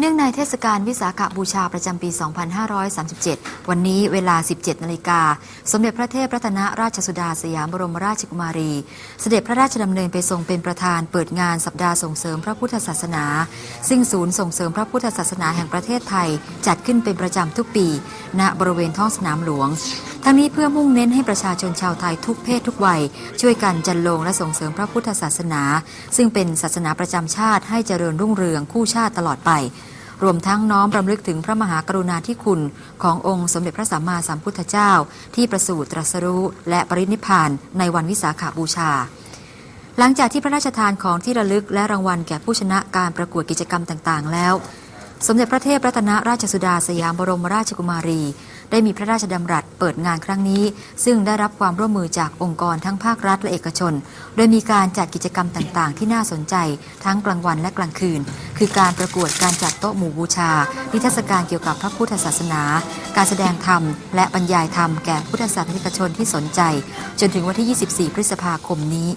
เนื่องในเทศกาลวิสาขบูชาประจำปี 2537 วันนี้เวลา 17 นาฬิกา สมเด็จพระเทพรัตนราชสุดาสยามบรมราชกุมารี เสด็จพระราชดำเนินไปทรงเป็นประธานเปิดงานสัปดาห์ส่งเสริมพระพุทธศาสนา ซึ่งศูนย์ส่งเสริมพระพุทธศาสนาแห่งประเทศไทย จัดขึ้นเป็นประจำทุกปี ณบริเวณท้องสนามหลวง ทั้งนี้เพื่อมุ่งเน้นให้ประชาชนชาวไทยทุกเพศทุกวัย ช่วยกันจันลงและส่งเสริมพระพุทธศาสนา ซึ่งเป็นศาสนาประจำชาติให้เจริญรุ่งเรืองคู่ชาติตลอดไป รวมทั้งน้อมรำลึกถึงพระมหากรุณาธิคุณ ขององค์สมเด็จพระสัมมาสัมพุทธเจ้า ที่ประสูติตรัสรู้และปรินิพานในวันวิสาขาบูชา หลังจากที่พระราชทานของที่ระลึกและรางวัลแก่ผู้ชนะการประกวดกิจกรรมต่างๆ แล้ว สมเด็จพระเทพรัตนราชสุดาสยามบรมราชกุมารี ได้มีพระราชดำรัสเปิดงานครั้งนี้ ซึ่งได้รับความร่วมมือจากองค์กรทั้งภาครัฐและเอกชน โดยมีการจัดกิจกรรมต่างๆ ที่น่าสนใจทั้งกลางวันและกลางคืน คือการประกวดการจัดโต๊ะหมู่บูชา นิทรรศการเกี่ยวกับพระพุทธศาสนา การแสดงธรรม และบรรยายธรรมแก่พุทธศาสนิกชนที่สนใจ จนถึงวันที่ 24 พฤษภาคมนี้